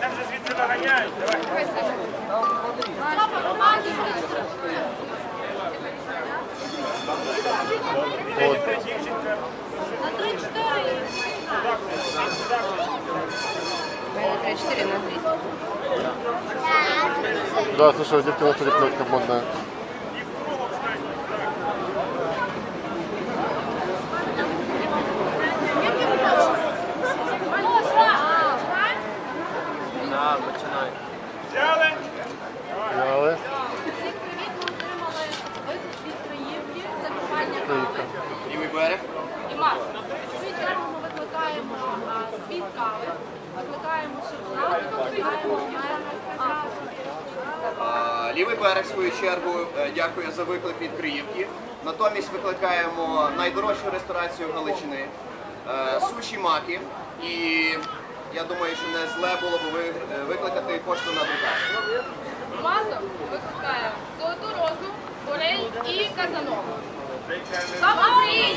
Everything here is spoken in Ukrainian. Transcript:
Там же звідси виганяють. Дівчинка. На 3-4. На 3-4, на 3. Да, слышал, девки на переплетка модная. Компанія Лівий берег. І Маш, в свою чергу ми викликаємо світ кави, викликаємо шоколад, викликаємо мед. А, А, Лівий берег, в свою чергу, е, дякує за виклик від Криївки. Натомість викликаємо найдорожчу ресторацію Галичини е, суші маки. І я думаю, що не зле було б е, викликати пошту на друкарську. Мазок викликає Золоту Розу, Борей і Казанова. Só cumprir!